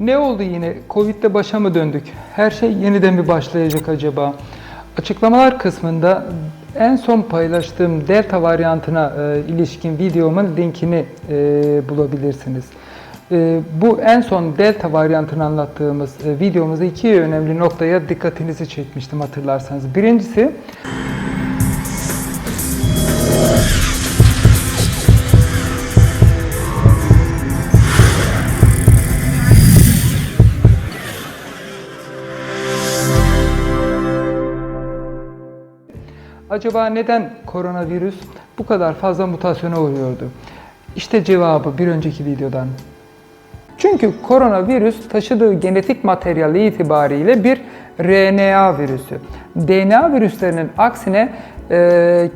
Ne oldu yine? Covid'de başa mı döndük? Her şey yeniden mi başlayacak acaba? Açıklamalar kısmında en son paylaştığım Delta varyantına e, ilişkin videomun linkini e, bulabilirsiniz. E, bu en son Delta varyantını anlattığımız e, videomuzda iki önemli noktaya dikkatinizi çekmiştim hatırlarsanız. Birincisi Acaba neden koronavirüs bu kadar fazla mutasyona uğruyordu? İşte cevabı bir önceki videodan. Çünkü koronavirüs taşıdığı genetik materyali itibariyle bir RNA virüsü. DNA virüslerinin aksine e,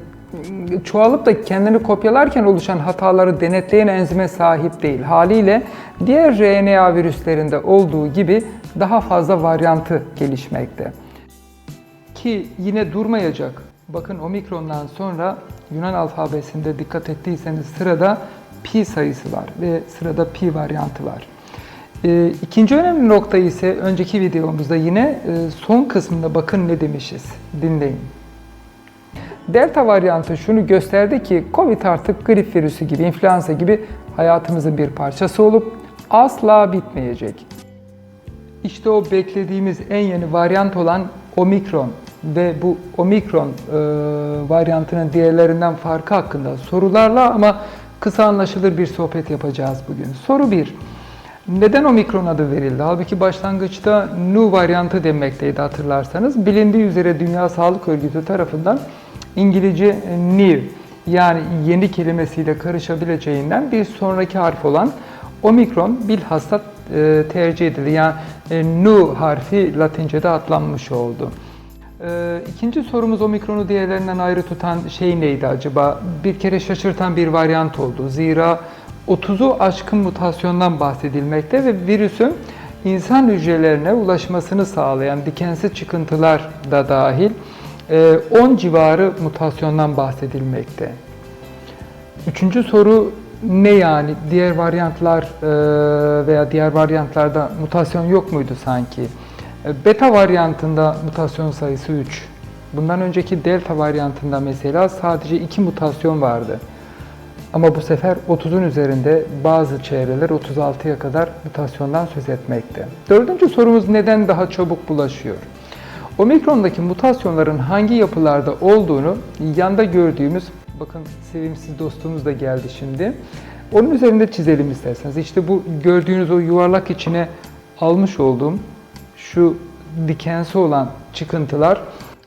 çoğalıp da kendini kopyalarken oluşan hataları denetleyen enzime sahip değil. Haliyle diğer RNA virüslerinde olduğu gibi daha fazla varyantı gelişmekte. Ki yine durmayacak. Bakın omikrondan sonra Yunan alfabesinde dikkat ettiyseniz sırada pi sayısı var ve sırada pi varyantı var. Ee, ikinci önemli nokta ise önceki videomuzda yine e, son kısmında bakın ne demişiz. Dinleyin. Delta varyantı şunu gösterdi ki Covid artık grip virüsü gibi, influenza gibi hayatımızın bir parçası olup asla bitmeyecek. İşte o beklediğimiz en yeni varyant olan omikron ve bu omikron e, varyantının diğerlerinden farkı hakkında sorularla ama kısa anlaşılır bir sohbet yapacağız bugün. Soru 1. Neden omikron adı verildi? Halbuki başlangıçta nu varyantı denmekteydi hatırlarsanız. Bilindiği üzere Dünya Sağlık Örgütü tarafından İngilizce new yani yeni kelimesiyle karışabileceğinden bir sonraki harf olan omikron bilhassa e, tercih edildi. Yani e, nu harfi Latince'de atlanmış oldu. E, ikinci sorumuz omikronu diğerlerinden ayrı tutan şey neydi acaba? Bir kere şaşırtan bir varyant oldu. Zira 30'u aşkın mutasyondan bahsedilmekte ve virüsün insan hücrelerine ulaşmasını sağlayan dikensiz çıkıntılar da dahil 10 civarı mutasyondan bahsedilmekte. Üçüncü soru ne yani? Diğer varyantlar e, veya diğer varyantlarda mutasyon yok muydu sanki? E, beta varyantında mutasyon sayısı 3. Bundan önceki delta varyantında mesela sadece 2 mutasyon vardı. Ama bu sefer 30'un üzerinde bazı çevreler 36'ya kadar mutasyondan söz etmekte. Dördüncü sorumuz neden daha çabuk bulaşıyor? Omikrondaki mutasyonların hangi yapılarda olduğunu yanda gördüğümüz, bakın sevimsiz dostumuz da geldi şimdi. Onun üzerinde çizelim isterseniz. İşte bu gördüğünüz o yuvarlak içine almış olduğum şu dikensi olan çıkıntılar,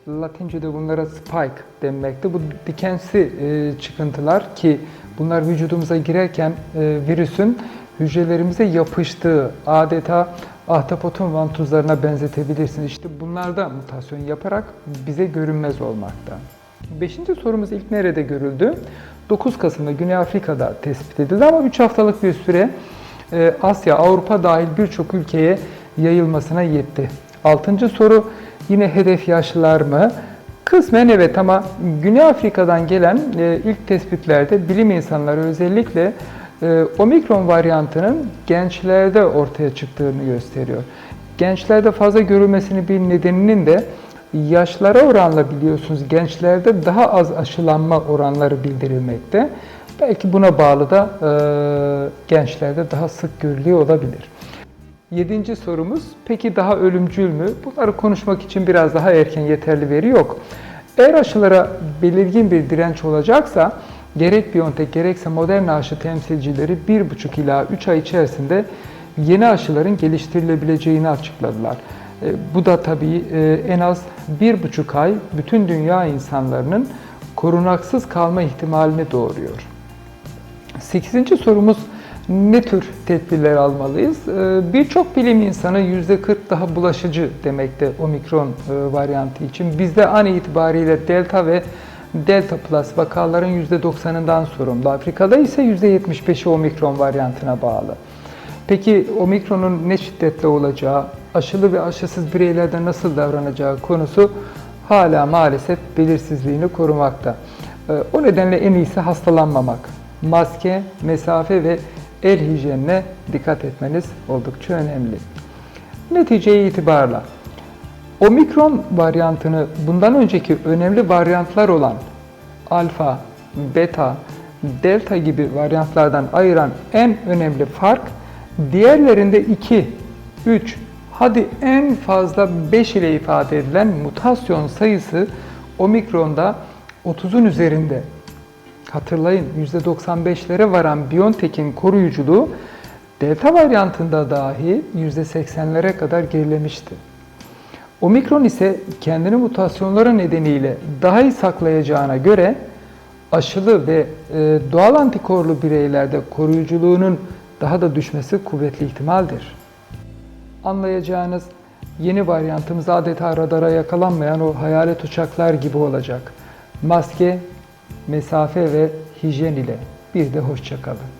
Latince'de bunlara spike denmekte. Bu dikensi e, çıkıntılar ki bunlar vücudumuza girerken e, virüsün hücrelerimize yapıştığı adeta ahtapotun vantuzlarına benzetebilirsiniz. İşte bunlarda mutasyon yaparak bize görünmez olmakta. Beşinci sorumuz ilk nerede görüldü? 9 Kasım'da Güney Afrika'da tespit edildi ama 3 haftalık bir süre e, Asya, Avrupa dahil birçok ülkeye yayılmasına yetti. Altıncı soru yine hedef yaşlılar mı? Kısmen evet ama Güney Afrika'dan gelen e, ilk tespitlerde bilim insanları özellikle e, omikron varyantının gençlerde ortaya çıktığını gösteriyor. Gençlerde fazla görülmesinin bir nedeninin de yaşlara oranla biliyorsunuz gençlerde daha az aşılanma oranları bildirilmekte. Belki buna bağlı da e, gençlerde daha sık görülüyor olabilir. Yedinci sorumuz, peki daha ölümcül mü? Bunları konuşmak için biraz daha erken yeterli veri yok. Eğer aşılara belirgin bir direnç olacaksa, gerek Biontech gerekse Moderna aşı temsilcileri 1,5 ila 3 ay içerisinde yeni aşıların geliştirilebileceğini açıkladılar. E, bu da tabii e, en az 1,5 ay bütün dünya insanlarının korunaksız kalma ihtimalini doğuruyor. Sekizinci sorumuz, ne tür tedbirler almalıyız? Ee, birçok bilim insanı %40 daha bulaşıcı demekte omikron e, varyantı için. Bizde an itibariyle delta ve delta plus vakaların %90'ından sorumlu. Afrika'da ise %75'i omikron varyantına bağlı. Peki omikronun ne şiddetle olacağı, aşılı ve aşısız bireylerde nasıl davranacağı konusu hala maalesef belirsizliğini korumakta. Ee, o nedenle en iyisi hastalanmamak. Maske, mesafe ve el hijyenine dikkat etmeniz oldukça önemli. Netice itibarla Omikron varyantını bundan önceki önemli varyantlar olan alfa, beta, delta gibi varyantlardan ayıran en önemli fark diğerlerinde 2, 3, hadi en fazla 5 ile ifade edilen mutasyon sayısı omikronda 30'un üzerinde. Hatırlayın %95'lere varan Biontech'in koruyuculuğu delta varyantında dahi %80'lere kadar gerilemişti. Omikron ise kendini mutasyonları nedeniyle daha iyi saklayacağına göre aşılı ve e, doğal antikorlu bireylerde koruyuculuğunun daha da düşmesi kuvvetli ihtimaldir. Anlayacağınız yeni varyantımız adeta radara yakalanmayan o hayalet uçaklar gibi olacak. Maske, mesafe ve hijyen ile bir de hoşçakalın.